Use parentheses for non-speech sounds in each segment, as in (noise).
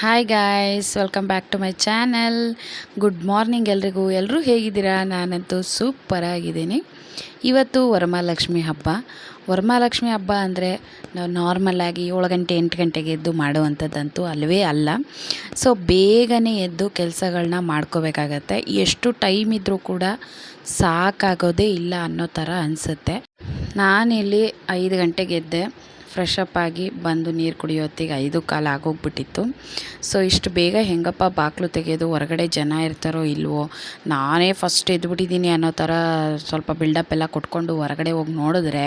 Hi guys welcome back to my channel good morning ಎಲ್ರಿಗೂ. ಎಲ್ಲರೂ ಹೇಗಿದ್ದೀರಾ? ನಾನಂತೂ ಸೂಪರ್ ಆಗಿದ್ದೀನಿ. ಇವತ್ತು ವರಮಹಾಲಕ್ಷ್ಮಿ ಹಬ್ಬ. ವರಮಹಾಲಕ್ಷ್ಮಿ ಹಬ್ಬ ಅಂದರೆ ನಾವು ನಾರ್ಮಲಾಗಿ ಏಳು ಗಂಟೆ, ಎಂಟು ಗಂಟೆಗೆ ಎದ್ದು ಮಾಡುವಂಥದ್ದಂತೂ ಅಲ್ಲವೇ ಅಲ್ಲ. ಸೊ ಬೇಗನೆ ಎದ್ದು ಕೆಲಸಗಳನ್ನ ಮಾಡ್ಕೋಬೇಕಾಗತ್ತೆ. ಎಷ್ಟು ಟೈಮ್ ಇದ್ದರೂ ಕೂಡ ಸಾಕಾಗೋದೇ ಇಲ್ಲ ಅನ್ನೋ ಥರ ಅನಿಸುತ್ತೆ. ನಾನಿಲ್ಲಿ ಐದು ಗಂಟೆಗೆ ಎದ್ದೆ. ಫ್ರೆಶ್ ಅಪ್ ಆಗಿ ಬಂದು ನೀರು ಕುಡಿಯೋತ್ತಿಗೆ ಐದು ಕಾಲು ಆಗೋಗ್ಬಿಟ್ಟಿತ್ತು. ಸೊ ಇಷ್ಟು ಬೇಗ ಹೆಂಗಪ್ಪ ಬಾಗಿಲು ತೆಗೆಯೋದು ಹೊರಗಡೆ ಜನ ಇರ್ತಾರೋ ಇಲ್ವೋ, ನಾನೇ ಫಸ್ಟ್ ಎದ್ಬಿಟ್ಟಿದ್ದೀನಿ ಅನ್ನೋ ಥರ ಸ್ವಲ್ಪ ಬಿಲ್ಡಪ್ ಎಲ್ಲ ಕೊಟ್ಕೊಂಡು ಹೊರಗಡೆ ಹೋಗಿ ನೋಡಿದ್ರೆ,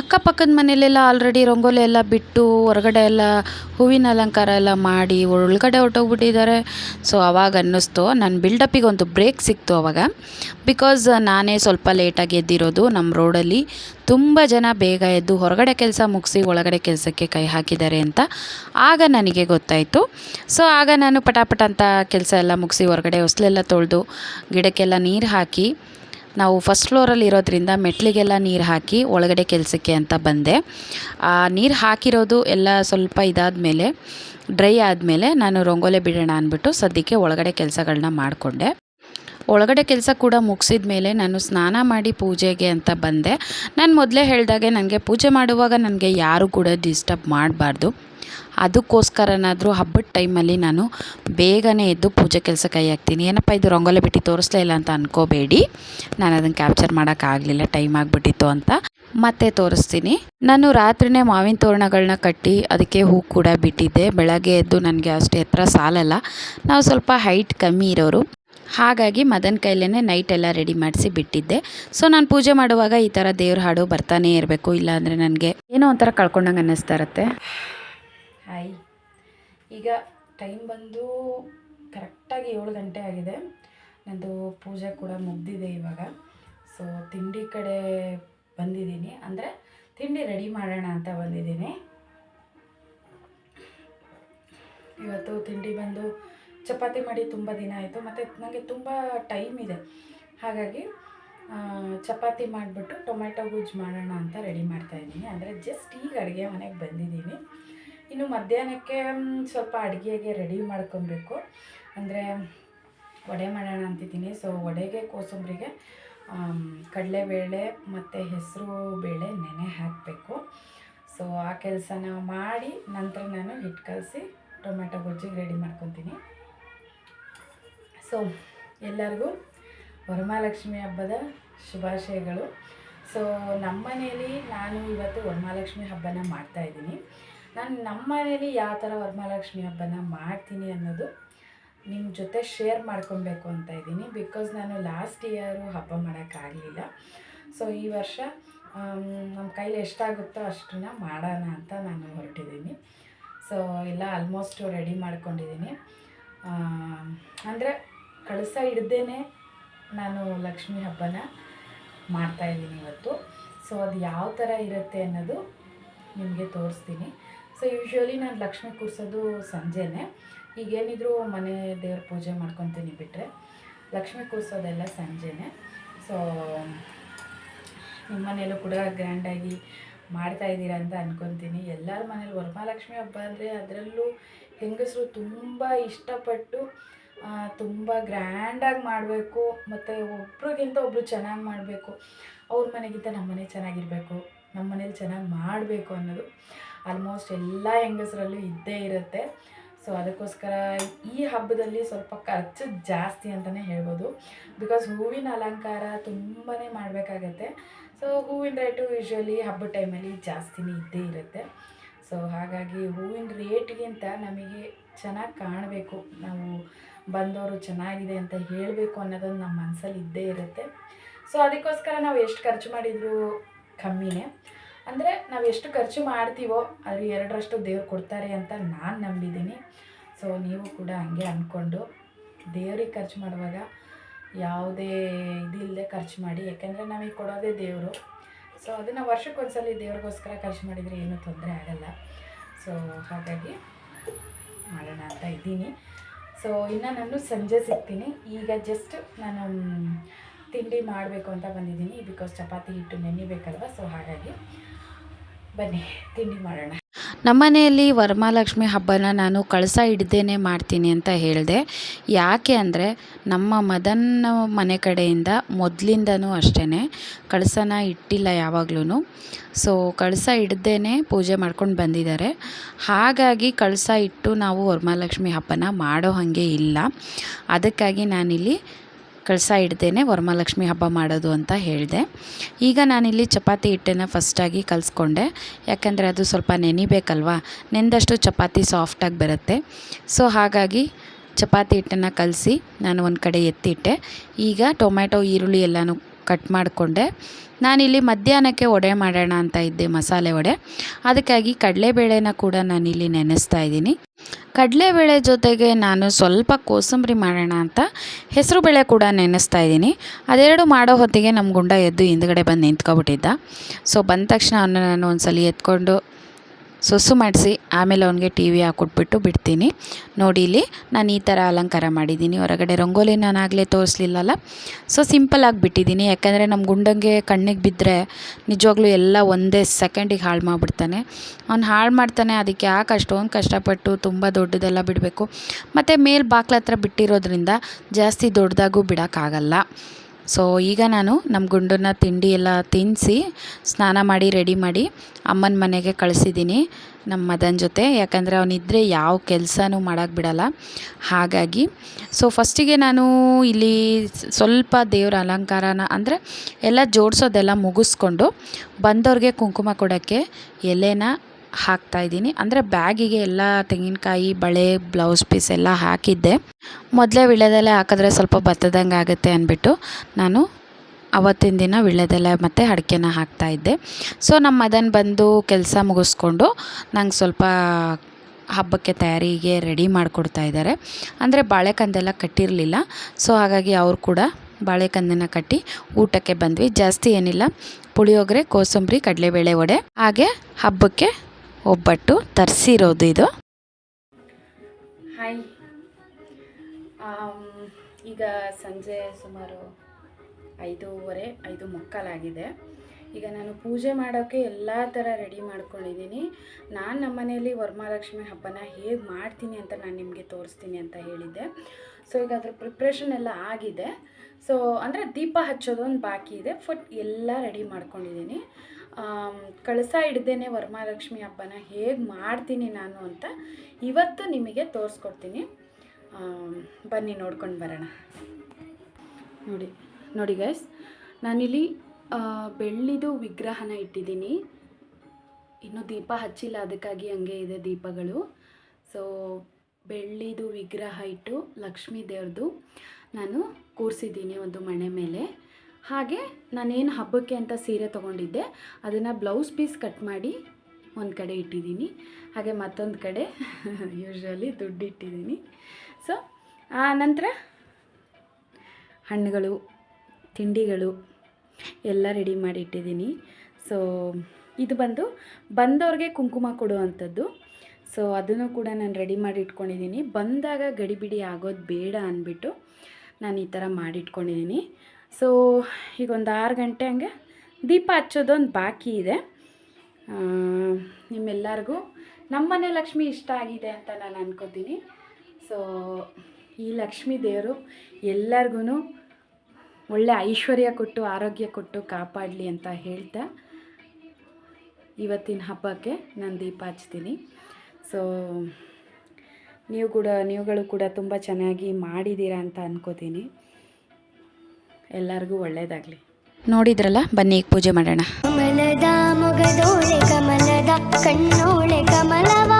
ಅಕ್ಕಪಕ್ಕದ ಮನೆಯಲ್ಲೆಲ್ಲ ಆಲ್ರೆಡಿ ರಂಗೋಲಿ ಎಲ್ಲ ಬಿಟ್ಟು ಹೊರಗಡೆ ಎಲ್ಲ ಹೂವಿನ ಅಲಂಕಾರ ಎಲ್ಲ ಮಾಡಿ ಒಳಗಡೆ ಹೊರ್ಟೋಗ್ಬಿಟ್ಟಿದ್ದಾರೆ. ಸೊ ಅವಾಗ ಅನ್ನಿಸ್ತು ನನ್ನ ಬಿಲ್ಡಪ್ಪಿಗೆ ಒಂದು ಬ್ರೇಕ್ ಸಿಕ್ತು ಅವಾಗ. ಬಿಕಾಸ್ ನಾನೇ ಸ್ವಲ್ಪ ಲೇಟಾಗಿ ಎದ್ದಿರೋದು ನಮ್ಮ ರೋಡಲ್ಲಿ ತುಂಬ ಜನ ಬೇಗ ಎದ್ದು ಹೊರಗಡೆ ಕೆಲಸ ಮುಗಿಸಿ ಒಳಗಡೆ ಕೆಲಸಕ್ಕೆ ಕೈ ಹಾಕಿದ್ದಾರೆ ಅಂತ ಆಗ ನನಗೆ ಗೊತ್ತಾಯಿತು. ಸೊ ಆಗ ನಾನು ಪಟಾಪಟ ಅಂತ ಕೆಲಸ ಎಲ್ಲ ಮುಗಿಸಿ ಹೊರಗಡೆ ಹೊಸಲೆಲ್ಲ ತೊಳೆದು ಗಿಡಕ್ಕೆಲ್ಲ ನೀರು ಹಾಕಿ ನಾವು ಫಸ್ಟ್ ಫ್ಲೋರಲ್ಲಿ ಇರೋದ್ರಿಂದ ಮೆಟ್ಲಿಗೆಲ್ಲ ನೀರು ಹಾಕಿ ಒಳಗಡೆ ಕೆಲಸಕ್ಕೆ ಅಂತ ಬಂದೆ. ನೀರು ಹಾಕಿರೋದು ಎಲ್ಲ ಸ್ವಲ್ಪ ಇದಾದ ಮೇಲೆ ಡ್ರೈ ಆದಮೇಲೆ ನಾನು ರಂಗೋಲೆ ಬಿಡೋಣ ಅಂದ್ಬಿಟ್ಟು ಸದ್ಯಕ್ಕೆ ಒಳಗಡೆ ಕೆಲಸಗಳನ್ನ ಮಾಡಿಕೊಂಡೆ. ಒಳಗಡೆ ಕೆಲಸ ಕೂಡ ಮುಗಿಸಿದ ಮೇಲೆ ನಾನು ಸ್ನಾನ ಮಾಡಿ ಪೂಜೆಗೆ ಅಂತ ಬಂದೆ. ನಾನು ಮೊದಲೇ ಹೇಳಿದಾಗೆ ನನಗೆ ಪೂಜೆ ಮಾಡುವಾಗ ನನಗೆ ಯಾರು ಕೂಡ ಡಿಸ್ಟರ್ಬ್ ಮಾಡಬಾರ್ದು. ಅದಕ್ಕೋಸ್ಕರನಾದರೂ ಹಬ್ಬದ ಟೈಮಲ್ಲಿ ನಾನು ಬೇಗನೆ ಎದ್ದು ಪೂಜೆ ಕೆಲಸ ಕೈ ಹಾಕ್ತೀನಿ. ಏನಪ್ಪ ಇದು ರಂಗೋಲಿ ಬಿಟ್ಟು ತೋರಿಸ್ಲೇ ಇಲ್ಲ ಅಂತ ಅನ್ಕೋಬೇಡಿ. ನಾನು ಅದನ್ನು ಕ್ಯಾಪ್ಚರ್ ಮಾಡೋಕ್ಕಾಗಲಿಲ್ಲ ಟೈಮ್ ಆಗಿಬಿಟ್ಟಿತ್ತು ಅಂತ. ಮತ್ತೆ ತೋರಿಸ್ತೀನಿ. ನಾನು ರಾತ್ರಿನೇ ಮಾವಿನ ತೋರಣಗಳನ್ನ ಕಟ್ಟಿ ಅದಕ್ಕೆ ಹೂ ಕೂಡ ಬಿಟ್ಟಿದ್ದೆ. ಬೆಳಗ್ಗೆ ಎದ್ದು ನನಗೆ ಅಷ್ಟು ಎತ್ತರ ಸಾಲಲ್ಲ. ನಾವು ಸ್ವಲ್ಪ ಹೈಟ್ ಕಮ್ಮಿ ಇರೋರು. ಹಾಗಾಗಿ ಮದನ ಕೈಲೇ ನೈಟ್ ಎಲ್ಲ ರೆಡಿ ಮಾಡಿಸಿ ಬಿಟ್ಟಿದ್ದೆ. ಸೊ ನಾನು ಪೂಜೆ ಮಾಡುವಾಗ ಈ ಥರ ದೇವ್ರ ಹಾಡು ಬರ್ತಾನೆ ಇರಬೇಕು ಇಲ್ಲಾಂದರೆ ನನಗೆ ಏನೋ ಒಂಥರ ಕಳ್ಕೊಂಡಂಗೆ ಅನ್ನಿಸ್ತಾ ಇರುತ್ತೆ. ಹಾಯ್ ಈಗ ಟೈಮ್ ಬಂದು ಕರೆಕ್ಟಾಗಿ ಏಳು ಗಂಟೆ ಆಗಿದೆ. ನಂದು ಪೂಜೆ ಕೂಡ ಮುಗ್ದಿದೆ ಇವಾಗ. ಸೊ ತಿಂಡಿ ಕಡೆ ಬಂದಿದ್ದೀನಿ. ಅಂದರೆ ತಿಂಡಿ ರೆಡಿ ಮಾಡೋಣ ಅಂತ ಬಂದಿದ್ದೀನಿ. ಇವತ್ತು ತಿಂಡಿ ಬಂದು ಚಪಾತಿ ಮಾಡಿ ತುಂಬ ದಿನ ಆಯಿತು, ಮತ್ತು ನನಗೆ ತುಂಬ ಟೈಮ್ ಇದೆ. ಹಾಗಾಗಿ ಚಪಾತಿ ಮಾಡಿಬಿಟ್ಟು ಟೊಮೆಟೊ ಗೊಜ್ಜು ಮಾಡೋಣ ಅಂತ ರೆಡಿ ಮಾಡ್ತಾ ಇದ್ದೀನಿ. ಅಂದರೆ ಜಸ್ಟ್ ಈಗ ಅಡುಗೆ ಮನೆಗೆ ಬಂದಿದ್ದೀನಿ. ಇನ್ನು ಮಧ್ಯಾಹ್ನಕ್ಕೆ ಸ್ವಲ್ಪ ಅಡುಗೆಗೆ ರೆಡಿ ಮಾಡ್ಕೊಬೇಕು. ಅಂದರೆ ವಡೆ ಮಾಡೋಣ ಅಂತಿದ್ದೀನಿ. ಸೊ ವಡೆಗೆ ಕೋಸಂಬರಿಗೆ ಕಡಲೆಬೇಳೆ ಮತ್ತು ಹೆಸರು ಬೇಳೆ ನೆನೆ ಹಾಕಬೇಕು. ಸೊ ಆ ಕೆಲಸನ ಮಾಡಿ ನಂತರ ನಾನು ಹಿಟ್ಟು ಕಲಸಿ ಟೊಮೆಟೊ ಗೊಜ್ಜಿಗೆ ರೆಡಿ ಮಾಡ್ಕೊತೀನಿ. ಸೊ ಎಲ್ಲರಿಗೂ ವರಮಹಾಲಕ್ಷ್ಮಿ ಹಬ್ಬದ ಶುಭಾಶಯಗಳು. ಸೊ ನಮ್ಮ ಮನೆಯಲ್ಲಿ ನಾನು ಇವತ್ತು ವರಮಹಾಲಕ್ಷ್ಮಿ ಹಬ್ಬನ ಮಾಡ್ತಾ ಇದ್ದೀನಿ. ನಾನು ನಮ್ಮ ಮನೇಲಿ ಯಾವ ಥರ ವರಮಹಾಲಕ್ಷ್ಮಿ ಹಬ್ಬನ ಮಾಡ್ತೀನಿ ಅನ್ನೋದು ನಿಮ್ಮ ಜೊತೆ ಶೇರ್ ಮಾಡ್ಕೊಬೇಕು ಅಂತ ಇದ್ದೀನಿ. ಬಿಕಾಸ್ ನಾನು ಲಾಸ್ಟ್ ಇಯರು ಹಬ್ಬ ಮಾಡೋಕ್ಕಾಗಲಿಲ್ಲ. ಸೊ ಈ ವರ್ಷ ನಮ್ಮ ಕೈಲಿ ಎಷ್ಟಾಗುತ್ತೋ ಅಷ್ಟನ್ನ ಮಾಡೋಣ ಅಂತ ನಾನು ಹೊರಟಿದ್ದೀನಿ. ಸೊ ಎಲ್ಲ ಆಲ್ಮೋಸ್ಟು ರೆಡಿ ಮಾಡ್ಕೊಂಡಿದ್ದೀನಿ. ಅಂದರೆ ಕಳಸ ಹಿಡ್ದೇ ನಾನು ಲಕ್ಷ್ಮಿ ಹಬ್ಬನ ಮಾಡ್ತಾಯಿದ್ದೀನಿ ಇವತ್ತು. ಸೊ ಅದು ಯಾವ ಥರ ಇರುತ್ತೆ ಅನ್ನೋದು ನಿಮಗೆ ತೋರಿಸ್ತೀನಿ. ಸೊ ಯೂಶ್ವಲಿ ನಾನು ಲಕ್ಷ್ಮಿ ಕೂರಿಸೋದು ಸಂಜೆನೇ. ಈಗೇನಿದ್ರು ಮನೆ ದೇವ್ರ ಪೂಜೆ ಮಾಡ್ಕೊತೀನಿ ಬಿಟ್ಟರೆ ಲಕ್ಷ್ಮಿ ಕೂರಿಸೋದೆಲ್ಲ ಸಂಜೆನೇ. ಸೊ ನಿಮ್ಮ ಮನೆಯಲ್ಲೂ ಕೂಡ ಗ್ರ್ಯಾಂಡಾಗಿ ಮಾಡ್ತಾ ಇದ್ದೀರಾ ಅಂತ ಅಂದ್ಕೊತೀನಿ ಎಲ್ಲರ ಮನೇಲಿ ವರಮಹಾಲಕ್ಷ್ಮಿ ಹಬ್ಬ ಅಂದರೆ ಅದರಲ್ಲೂ ಹೆಂಗಸರು ತುಂಬ ಇಷ್ಟಪಟ್ಟು ತುಂಬ ಗ್ರ್ಯಾಂಡಾಗಿ ಮಾಡಬೇಕು, ಮತ್ತು ಒಬ್ರಿಗಿಂತ ಒಬ್ಬರು ಚೆನ್ನಾಗಿ ಮಾಡಬೇಕು. ಅವ್ರ ಮನೆಗಿಂತ ನಮ್ಮ ಮನೆ ಚೆನ್ನಾಗಿರಬೇಕು ನಮ್ಮ ಮನೇಲಿ ಚೆನ್ನಾಗಿ ಮಾಡಬೇಕು ಅನ್ನೋದು ಆಲ್ಮೋಸ್ಟ್ ಎಲ್ಲ ಹೆಂಗಸರಲ್ಲೂ ಇದ್ದೇ ಇರುತ್ತೆ. ಸೊ ಅದಕ್ಕೋಸ್ಕರ ಈ ಹಬ್ಬದಲ್ಲಿ ಸ್ವಲ್ಪ ಖರ್ಚು ಜಾಸ್ತಿ ಅಂತಲೇ ಹೇಳ್ಬೋದು. ಬಿಕಾಸ್ ಹೂವಿನ ಅಲಂಕಾರ ತುಂಬಾ ಮಾಡಬೇಕಾಗತ್ತೆ. ಸೊ ಹೂವಿನ ರೇಟು ಯೂಶ್ವಲಿ ಹಬ್ಬದ ಟೈಮಲ್ಲಿ ಜಾಸ್ತಿನೇ ಇದ್ದೇ ಇರುತ್ತೆ. ಸೊ ಹಾಗಾಗಿ ಹೂವಿನ ರೇಟ್ಗಿಂತ ನಮಗೆ ಚೆನ್ನಾಗಿ ಕಾಣಬೇಕು. ನಾವು ಬಂದವರು ಚೆನ್ನಾಗಿದೆ ಅಂತ ಹೇಳಬೇಕು ಅನ್ನೋದೊಂದು ನಮ್ಮ ಮನಸ್ಸಲ್ಲಿ ಇದ್ದೇ ಇರುತ್ತೆ. ಸೊ ಅದಕ್ಕೋಸ್ಕರ ನಾವು ಎಷ್ಟು ಖರ್ಚು ಮಾಡಿದರೂ ಕಮ್ಮಿನೇ. ಅಂದರೆ ನಾವು ಎಷ್ಟು ಖರ್ಚು ಮಾಡ್ತೀವೋ ಅದ್ರ ಎರಡರಷ್ಟು ದೇವ್ರು ಕೊಡ್ತಾರೆ ಅಂತ ನಾನು ನಂಬಿದ್ದೀನಿ. ಸೊ ನೀವು ಕೂಡ ಹಂಗೆ ಅಂದ್ಕೊಂಡು ದೇವ್ರಿಗೆ ಖರ್ಚು ಮಾಡುವಾಗ ಯಾವುದೇ ಇದಿಲ್ಲದೆ ಖರ್ಚು ಮಾಡಿ. ಯಾಕೆಂದರೆ ನಮಗೆ ಕೊಡೋದೇ ದೇವರು. ಸೊ ಅದನ್ನು ವರ್ಷಕ್ಕೊಂದ್ಸಲಿ ದೇವ್ರಿಗೋಸ್ಕರ ಖರ್ಚು ಮಾಡಿದರೆ ಏನೂ ತೊಂದರೆ ಆಗಲ್ಲ. ಸೊ ಹಾಗಾಗಿ ಮಾಡೋಣ ಅಂತ ಇದ್ದೀನಿ. ಸೊ ಇನ್ನು ನಾನು ಸಂಜೆ ಸಿಗ್ತೀನಿ. ಈಗ ಜಸ್ಟ್ ನಾನು ತಿಂಡಿ ಮಾಡಬೇಕು ಅಂತ ಬಂದಿದ್ದೀನಿ. ಬಿಕಾಸ್ ಚಪಾತಿ ಹಿಟ್ಟು ನೆನಿಬೇಕಲ್ವ ಸೊ ಹಾಗಾಗಿ ಬನ್ನಿ, ತಿಂಡಿ ಮಾಡೋಣ. ನಮ್ಮನೆಯಲ್ಲಿ ವರಮಹಾಲಕ್ಷ್ಮಿ ಹಬ್ಬನ ನಾನು ಕಳಸ ಇಡ್ದೇನೆ ಮಾಡ್ತೀನಿ ಅಂತ ಹೇಳಿದೆ. ಯಾಕೆ ಅಂದರೆ ನಮ್ಮ ಮದನ್ ಮನೆ ಕಡೆಯಿಂದ ಮೊದಲಿಂದನೂ ಅಷ್ಟೇ ಕಳಸನ ಇಟ್ಟಿಲ್ಲ ಯಾವಾಗ್ಲೂ ಸೊ ಕಳಸ ಇಡ್ದೇನೆ ಪೂಜೆ ಮಾಡ್ಕೊಂಡು ಬಂದಿದ್ದಾರೆ. ಹಾಗಾಗಿ ಕಳಸ ಇಟ್ಟು ನಾವು ವರಮಹಾಲಕ್ಷ್ಮಿ ಹಬ್ಬನ ಮಾಡೋ ಹಾಗೆ ಇಲ್ಲ. ಅದಕ್ಕಾಗಿ ನಾನಿಲ್ಲಿ ಕಳಸ ಇಡ್ದೇನೆ ವರಮಹಾಲಕ್ಷ್ಮಿ ಹಬ್ಬ ಮಾಡೋದು ಅಂತ ಹೇಳಿದೆ. ಈಗ ನಾನಿಲ್ಲಿ ಚಪಾತಿ ಹಿಟ್ಟನ್ನು ಫಸ್ಟಾಗಿ ಕಲಿಸ್ಕೊಂಡೆ. ಯಾಕಂದರೆ ಅದು ಸ್ವಲ್ಪ ನೆನಿಬೇಕಲ್ವಾ? ನೆಂದಷ್ಟು ಚಪಾತಿ ಸಾಫ್ಟಾಗಿ ಬರುತ್ತೆ. ಸೊ ಹಾಗಾಗಿ ಚಪಾತಿ ಹಿಟ್ಟನ್ನು ಕಲಸಿ ನಾನು ಒಂದು ಕಡೆ ಎತ್ತಿಟ್ಟೆ. ಈಗ ಟೊಮ್ಯಾಟೊ, ಈರುಳ್ಳಿ ಎಲ್ಲನೂ ಕಟ್ ಮಾಡಿಕೊಂಡೆ. ನಾನಿಲ್ಲಿ ಮಧ್ಯಾಹ್ನಕ್ಕೆ ವಡೆ ಮಾಡೋಣ ಅಂತ ಇದ್ದೆ ಮಸಾಲೆ ವಡೆ. ಅದಕ್ಕಾಗಿ ಕಡಲೆಬೇಳೆನ ಕೂಡ ನಾನಿಲ್ಲಿ ನೆನೆಸ್ತಾ ಇದ್ದೀನಿ. ಕಡಲೆಬೇಳೆ ಜೊತೆಗೆ ನಾನು ಸ್ವಲ್ಪ ಕೋಸಂಬರಿ ಮಾಡೋಣ ಅಂತ ಹೆಸರು ಬೇಳೆ ಕೂಡ ನೆನೆಸ್ತಾ ಇದ್ದೀನಿ. ಅದೆರಡು ಮಾಡೋ ಹೊತ್ತಿಗೆ ನಮ್ಮ ಗುಂಡ ಎದ್ದು ಹಿಂದ್ಗಡೆ ಬಂದು ನಿಂತ್ಕೊಬಿಟ್ಟಿದ್ದ. ಸೊ ಬಂದ ತಕ್ಷಣ ನಾನು ಒಂದು ಸಲ ಎತ್ಕೊಂಡು ಸೊಸು ಮಾಡಿಸಿ, ಆಮೇಲೆ ಅವನಿಗೆ ಟಿ ವಿ ಹಾಕ್ಕೊಟ್ಬಿಟ್ಟು ಬಿಡ್ತೀನಿ. ನೋಡಿ ಇಲ್ಲಿ ನಾನು ಈ ಥರ ಅಲಂಕಾರ ಮಾಡಿದ್ದೀನಿ. ಹೊರಗಡೆ ರಂಗೋಲಿ ನಾನು ಆಗಲೇ ತೋರಿಸ್ಲಿಲ್ಲಲ್ಲ? ಸೊ ಸಿಂಪಲಾಗಿ ಬಿಟ್ಟಿದ್ದೀನಿ. ಯಾಕಂದರೆ ನಮ್ಮ ಗುಂಡಂಗೆ ಕಣ್ಣಿಗೆ ಬಿದ್ದರೆ ನಿಜವಾಗ್ಲೂ ಎಲ್ಲ ಒಂದೇ ಸೆಕೆಂಡಿಗೆ ಹಾಳು ಮಾಡಿಬಿಡ್ತಾನೆ. ಅವ್ನು ಹಾಳು ಮಾಡ್ತಾನೆ, ಅದಕ್ಕೆ ಯಾಕೆ ಅಷ್ಟೊಂದು ಕಷ್ಟಪಟ್ಟು ತುಂಬ ದೊಡ್ಡದೆಲ್ಲ ಬಿಡಬೇಕು? ಮತ್ತು ಮೇಲೆ ಬಾಕ್ಲ ಹತ್ರ ಬಿಟ್ಟಿರೋದ್ರಿಂದ ಜಾಸ್ತಿ ದೊಡ್ಡದಾಗೂ ಬಿಡೋಕ್ಕಾಗಲ್ಲ. ಸೊ ಈಗ ನಾನು ನಮ್ಮ ಗುಂಡನ್ನ ತಿಂಡಿ ಎಲ್ಲ ತಿನ್ನಿಸಿ ಸ್ನಾನ ಮಾಡಿ ರೆಡಿ ಮಾಡಿ ಅಮ್ಮನ ಮನೆಗೆ ಕಳಿಸಿದ್ದೀನಿ ನಮ್ಮ ಮದನ್ ಜೊತೆ. ಯಾಕಂದರೆ ಅವನಿದ್ದರೆ ಯಾವ ಕೆಲಸನೂ ಮಾಡೋಕ್ಕೆ ಬಿಡಲ್ಲ. ಹಾಗಾಗಿ ಸೊ ಫಸ್ಟಿಗೆ ನಾನು ಇಲ್ಲಿ ಸ್ವಲ್ಪ ದೇವರ ಅಲಂಕಾರನ ಅಂದರೆ ಎಲ್ಲ ಜೋಡಿಸೋದೆಲ್ಲ ಮುಗಿಸ್ಕೊಂಡು ಬಂದವ್ರಿಗೆ ಕುಂಕುಮ ಕೊಡೋಕ್ಕೆ ಎಲೆನ ಹಾಕ್ತಾಯಿದ್ದೀನಿ ಅಂದರೆ ಬ್ಯಾಗಿಗೆ ಎಲ್ಲ ತೆಂಗಿನಕಾಯಿ, ಬಳೆ ಬ್ಲೌಸ್ ಪೀಸ್ ಎಲ್ಲ ಹಾಕಿದ್ದೆ. ಮೊದಲೇ ವಿಳ್ಯದೆಲೆ ಹಾಕಿದ್ರೆ ಸ್ವಲ್ಪ ಬತ್ತದಂಗೆ ಆಗುತ್ತೆ ಅಂದ್ಬಿಟ್ಟು ನಾನು ಅವತ್ತಿನ ದಿನ ವಿಳ್ಯದೆಲೆ ಮತ್ತು ಅಡಿಕೆನ ಹಾಕ್ತಾಯಿದ್ದೆ ಸೊ ನಮ್ಮ ಮದನ್ ಬಂದು ಕೆಲಸ ಮುಗಿಸ್ಕೊಂಡು ನಂಗೆ ಸ್ವಲ್ಪ ಹಬ್ಬಕ್ಕೆ ತಯಾರಿಗೆ ರೆಡಿ ಮಾಡಿಕೊಡ್ತಾ ಇದ್ದಾರೆ. ಅಂದರೆ ಬಾಳೆಕಂದೆಲ್ಲ ಕಟ್ಟಿರಲಿಲ್ಲ. ಸೊ ಹಾಗಾಗಿ ಅವರು ಕೂಡ ಬಾಳೆಕಂದನ್ನು ಕಟ್ಟಿ ಊಟಕ್ಕೆ ಬಂದ್ವಿ. ಜಾಸ್ತಿ ಏನಿಲ್ಲ. ಪುಳಿಯೋಗರೆ, ಕೋಸಂಬರಿ, ಕಡಲೆಬೇಳೆ ವಡೆ, ಹಾಗೆ ಹಬ್ಬಕ್ಕೆ ಒಬ್ಬಟ್ಟು ತರಿಸಿರೋದು ಇದು. ಹಾಯ್ ಈಗ ಸಂಜೆ ಸುಮಾರು ಐದೂವರೆ, ಐದು ಮುಕ್ಕಾಲಾಗಿದೆ. ಈಗ ನಾನು ಪೂಜೆ ಮಾಡೋಕ್ಕೆ ಎಲ್ಲ ಥರ ರೆಡಿ ಮಾಡ್ಕೊಂಡಿದ್ದೀನಿ. ನಾನು ನಮ್ಮ ಮನೆಯಲ್ಲಿ ವರಮಹಾಲಕ್ಷ್ಮಿ ಹಬ್ಬನ ಹೇಗೆ ಮಾಡ್ತೀನಿ ಅಂತ ನಾನು ನಿಮಗೆ ತೋರಿಸ್ತೀನಿ ಅಂತ ಹೇಳಿದ್ದೆ. ಸೊ ಈಗ ಅದ್ರ ಪ್ರಿಪ್ರೇಷನ್ ಎಲ್ಲ ಆಗಿದೆ. ಸೊ ಅಂದರೆ ದೀಪ ಹಚ್ಚೋದು ಒಂದು ಬಾಕಿ ಇದೆ. ಫಟ್ ಎಲ್ಲ ರೆಡಿ ಮಾಡ್ಕೊಂಡಿದ್ದೀನಿ. ಕಳಸ ಹಿಡ್ದೇನೆ ವರಮಹಾಲಕ್ಷ್ಮಿ ಹಬ್ಬನ ಹೇಗೆ ಮಾಡ್ತೀನಿ ನಾನು ಅಂತ ಇವತ್ತು ನಿಮಗೆ ತೋರಿಸ್ಕೊಡ್ತೀನಿ. ಬನ್ನಿ ನೋಡ್ಕೊಂಡು ಬರೋಣ. ನೋಡಿ ನೋಡಿ ಗೈಸ್ ನಾನಿಲ್ಲಿ ಬೆಳ್ಳಿದು ವಿಗ್ರಹನ ಇಟ್ಟಿದ್ದೀನಿ. ಇನ್ನು ದೀಪ ಹಚ್ಚಿಲ್ಲ, ಅದಕ್ಕಾಗಿ ಹಂಗೆ ಇದೆ ದೀಪಗಳು. ಸೊ ಬೆಳ್ಳಿದು ವಿಗ್ರಹ ಇಟ್ಟು ಲಕ್ಷ್ಮೀ ದೇವ್ರದ್ದು ನಾನು ಕೂರಿಸಿದ್ದೀನಿ ಒಂದು ಮಣೆ ಮೇಲೆ. ಹಾಗೆ ನಾನೇನು ಹಬ್ಬಕ್ಕೆ ಅಂತ ಸೀರೆ ತೊಗೊಂಡಿದ್ದೆ, ಅದನ್ನು ಬ್ಲೌಸ್ ಪೀಸ್ ಕಟ್ ಮಾಡಿ ಒಂದು ಕಡೆ ಇಟ್ಟಿದ್ದೀನಿ. ಹಾಗೆ ಮತ್ತೊಂದು ಕಡೆ (laughs) ಯೂಶ್ವಲಿ ದುಡ್ಡು ಇಟ್ಟಿದ್ದೀನಿ. ಸೊ ಆ ನಂತರ ಹಣ್ಣುಗಳು, ತಿಂಡಿಗಳು ಎಲ್ಲ ರೆಡಿ ಮಾಡಿ ಇಟ್ಟಿದ್ದೀನಿ. ಸೊ ಇದು ಬಂದು ಬಂದವ್ರಿಗೆ ಕುಂಕುಮ ಕೊಡುವಂಥದ್ದು. ಸೊ ಅದನ್ನು ಕೂಡ ನಾನು ರೆಡಿ ಮಾಡಿ ಇಟ್ಕೊಂಡಿದ್ದೀನಿ. ಬಂದಾಗ ಗಡಿಬಿಡಿ ಆಗೋದು ಬೇಡ ಅಂದ್ಬಿಟ್ಟು ನಾನು ಈ ಥರ ಮಾಡಿಟ್ಕೊಂಡಿದ್ದೀನಿ ಸೊ ಈಗ ಒಂದು ಆರು ಗಂಟೆ ಹಂಗೆ ದೀಪ ಹಚ್ಚೋದೊಂದು ಬಾಕಿ ಇದೆ. ನಿಮ್ಮೆಲ್ಲರಿಗೂ ನಮ್ಮನೆ ಲಕ್ಷ್ಮಿ ಇಷ್ಟ ಆಗಿದೆ ಅಂತ ನಾನು ಅನ್ಕೋತೀನಿ. ಸೊ ಈ ಲಕ್ಷ್ಮೀ ದೇವರು ಎಲ್ಲರಿಗೂ ಒಳ್ಳೆ ಐಶ್ವರ್ಯ ಕೊಟ್ಟು, ಆರೋಗ್ಯ ಕೊಟ್ಟು ಕಾಪಾಡಲಿ ಅಂತ ಹೇಳ್ತಾ ಇವತ್ತಿನ ಹಬ್ಬಕ್ಕೆ ನಾನು ದೀಪ ಹಚ್ತೀನಿ. ಸೊ ನೀವು ಕೂಡ, ನೀವುಗಳು ಕೂಡ ತುಂಬ ಚೆನ್ನಾಗಿ ಮಾಡಿದ್ದೀರಾ ಅಂತ ಅನ್ಕೋತೀನಿ. ಎಲ್ಲರಿಗೂ ಒಳ್ಳೆಯದಾಗಲಿ ನೋಡಿದ್ರಲ್ಲ? ಬನ್ನಿ ಪೂಜೆ ಮಾಡೋಣ. ಕಮಲದ ಮೊಗದೋಳೆ ಕಮಲದ ಕಣ್ಣೋಳೆ ಕಮಲವ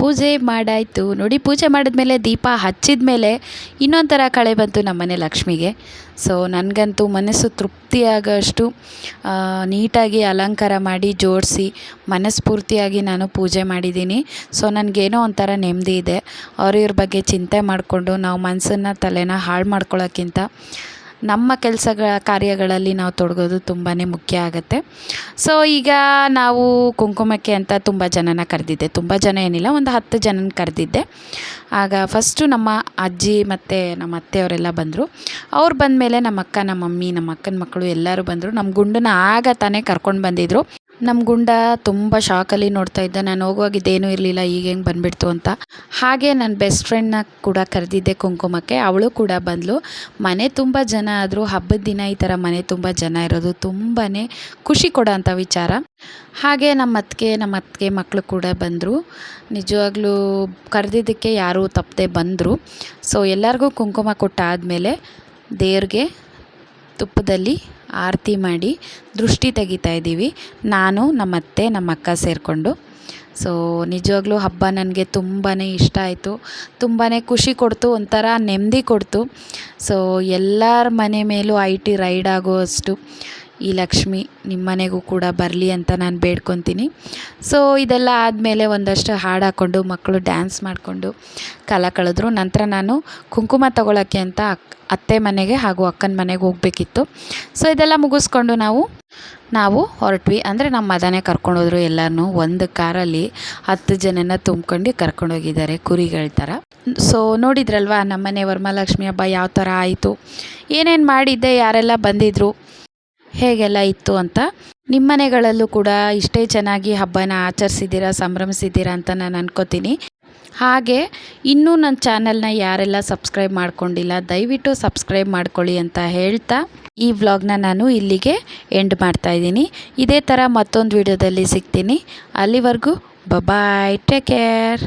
ಪೂಜೆ ಮಾಡಾಯಿತು. ನೋಡಿ, ಪೂಜೆ ಮಾಡಿದ್ಮೇಲೆ ದೀಪ ಹಚ್ಚಿದ ಮೇಲೆ ಇನ್ನೊಂಥರ ಕಳೆ ಬಂತು ನಮ್ಮನೆ ಲಕ್ಷ್ಮಿಗೆ. ಸೊ ನನಗಂತೂ ಮನಸ್ಸು ತೃಪ್ತಿಯಾಗೋಷ್ಟು ನೀಟಾಗಿ ಅಲಂಕಾರ ಮಾಡಿ ಜೋಡಿಸಿ ಮನಸ್ಫೂರ್ತಿಯಾಗಿ ನಾನು ಪೂಜೆ ಮಾಡಿದ್ದೀನಿ. ಸೊ ನನಗೇನೋ ಒಂಥರ ನೆಮ್ಮದಿ ಇದೆ. ಅವ್ರ ಇವ್ರ ಬಗ್ಗೆ ಚಿಂತೆ ಮಾಡಿಕೊಂಡು ನಾವು ಮನಸ್ಸನ್ನು ತಲೆನ ಹಾಳು ಮಾಡ್ಕೊಳ್ಳೋಕ್ಕಿಂತ ನಮ್ಮ ಕೆಲಸಗಳ ಕಾರ್ಯಗಳಲ್ಲಿ ನಾವು ತೊಡಗೋದು ತುಂಬಾ ಮುಖ್ಯ ಆಗುತ್ತೆ. ಸೊ ಈಗ ನಾವು ಕುಂಕುಮಕ್ಕೆ ಅಂತ ತುಂಬ ಜನನ ಕರೆದಿದ್ದೆ. ತುಂಬ ಜನ ಏನಿಲ್ಲ, ಒಂದು ಹತ್ತು ಜನನ ಕರೆದಿದ್ದೆ. ಆಗ ಫಸ್ಟು ನಮ್ಮ ಅಜ್ಜಿ ಮತ್ತು ನಮ್ಮ ಅತ್ತೆಯವರೆಲ್ಲ ಬಂದರು. ಅವ್ರು ಬಂದಮೇಲೆ ನಮ್ಮ ಅಕ್ಕ ನಮ್ಮ ಮಮ್ಮಿ ನಮ್ಮ ಅಕ್ಕನ ಮಕ್ಕಳು ಎಲ್ಲರೂ ಬಂದರು. ನಮ್ಮ ಗುಂಡನ್ನ ಆಗ ತಾನೇ ಕರ್ಕೊಂಡು ಬಂದಿದ್ದರು ನಮ್ಮ ಗುಂಡ ತುಂಬ ಶಾಕಲ್ಲಿ ನೋಡ್ತಾ ಇದ್ದ. ನಾನು ಹೋಗುವಾಗಿದ್ದೇನೂ ಇರಲಿಲ್ಲ, ಈಗ ಹೆಂಗೆ ಬಂದುಬಿಡ್ತು ಅಂತ. ಹಾಗೆ ನನ್ನ ಬೆಸ್ಟ್ ಫ್ರೆಂಡ್ನ ಕೂಡ ಕರೆದಿದ್ದೆ ಕುಂಕುಮಕ್ಕೆ. ಅವಳು ಕೂಡ ಬಂದಳು ಮನೆ ತುಂಬ ಜನ ಆದರೂ ಹಬ್ಬದ ದಿನ ಈ ಥರ ಮನೆ ತುಂಬ ಜನ ಇರೋದು ತುಂಬಾ ಖುಷಿ ಕೊಡೋಂಥ ವಿಚಾರ. ಹಾಗೆ ನಮ್ಮ ಅತ್ತಿಗೆ ನಮ್ಮ ಅತ್ತಿಗೆ ಮಕ್ಕಳು ಕೂಡ ಬಂದರು. ನಿಜವಾಗ್ಲೂ ಕರೆದಿದ್ದಕ್ಕೆ ಯಾರೂ ತಪ್ಪದೆ ಬಂದರು. ಸೊ ಎಲ್ಲರಿಗೂ ಕುಂಕುಮ ಕೊಟ್ಟಾದಮೇಲೆ ದೇವ್ರಿಗೆ ತುಪ್ಪದಲ್ಲಿ ಆರತಿ ಮಾಡಿ ದೃಷ್ಟಿ ತೆಗಿತಾ ಇದ್ದೀವಿ. ನಾನು ನಮ್ಮ ಅತ್ತೆ ನಮ್ಮ ಅಕ್ಕ ಸೇರಿಕೊಂಡು. ಸೊ ನಿಜವಾಗ್ಲೂ ಹಬ್ಬ ನನಗೆ ತುಂಬಾ ಇಷ್ಟ ಆಯಿತು. ತುಂಬಾ ಖುಷಿ ಕೊಡ್ತು, ಒಂಥರ ನೆಮ್ಮದಿ ಕೊಡ್ತು. ಸೊ ಎಲ್ಲರ ಮನೆ ಮೇಲೂ ಐ ಟಿ ರೈಡ್ ಆಗುವಷ್ಟು ಈ ಲಕ್ಷ್ಮಿ ನಿಮ್ಮ ಮನೆಗೂ ಕೂಡ ಬರಲಿ ಅಂತ ನಾನು ಬೇಡ್ಕೊತೀನಿ. ಸೊ ಇದೆಲ್ಲ ಆದಮೇಲೆ ಒಂದಷ್ಟು ಹಾಡು ಹಾಕ್ಕೊಂಡು ಮಕ್ಕಳು ಡ್ಯಾನ್ಸ್ ಮಾಡಿಕೊಂಡು ಕಾಲ ಕಳೆದ್ರು. ನಂತರ ನಾನು ಕುಂಕುಮ ತಗೊಳ್ಳೋಕ್ಕೆ ಅಂತ ಅತ್ತೆ ಮನೆಗೆ ಹಾಗೂ ಅಕ್ಕನ ಮನೆಗೆ ಹೋಗಬೇಕಿತ್ತು. ಸೊ ಇದೆಲ್ಲ ಮುಗಿಸ್ಕೊಂಡು ನಾವು ನಾವು ಹೊರಟ್ವಿ. ಅಂದರೆ ನಮ್ಮ ಮದನೇ ಕರ್ಕೊಂಡೋದ್ರು ಎಲ್ಲರೂ ಒಂದು ಕಾರಲ್ಲಿ ಹತ್ತು ಜನನ ತುಂಬ್ಕೊಂಡು ಕರ್ಕೊಂಡೋಗಿದ್ದಾರೆ ಕುರಿಗಳ ಥರ ಸೊ ನೋಡಿದ್ರಲ್ವಾ ನಮ್ಮನೆ ವರಮಹಾಲಕ್ಷ್ಮಿ ಹಬ್ಬ ಯಾವ ಥರ ಆಯಿತು? ಏನೇನು ಮಾಡಿದ್ದೆ? ಯಾರೆಲ್ಲ ಬಂದಿದ್ದರು ಹೇಗೆಲ್ಲ ಇತ್ತು ಅಂತ ನಿಮ್ಮ ಮನೆಗಳಲ್ಲೂ ಕೂಡ ಇಷ್ಟೇ ಚೆನ್ನಾಗಿ ಹಬ್ಬನ ಆಚರಿಸಿದ್ದೀರಾ, ಸಂಭ್ರಮಿಸಿದ್ದೀರಾ ಅಂತ ನಾನು ಅನ್ಕೋತೀನಿ. ಹಾಗೆ ಇನ್ನೂ ನನ್ನ ಚಾನಲ್ನ ಯಾರೆಲ್ಲ ಸಬ್ಸ್ಕ್ರೈಬ್ ಮಾಡ್ಕೊಂಡಿಲ್ಲ, ದಯವಿಟ್ಟು ಸಬ್ಸ್ಕ್ರೈಬ್ ಮಾಡ್ಕೊಳ್ಳಿ ಅಂತ ಹೇಳ್ತಾ ಈ ವ್ಲಾಗ್ನ ನಾನು ಇಲ್ಲಿಗೆ ಎಂಡ್ ಮಾಡ್ತಾಯಿದ್ದೀನಿ ಇದೇ ಥರ ಮತ್ತೊಂದು ವಿಡಿಯೋದಲ್ಲಿ ಸಿಗ್ತೀನಿ. ಅಲ್ಲಿವರೆಗೂ ಬಬಾಯ್, ಟೇಕ್ ಕೇರ್.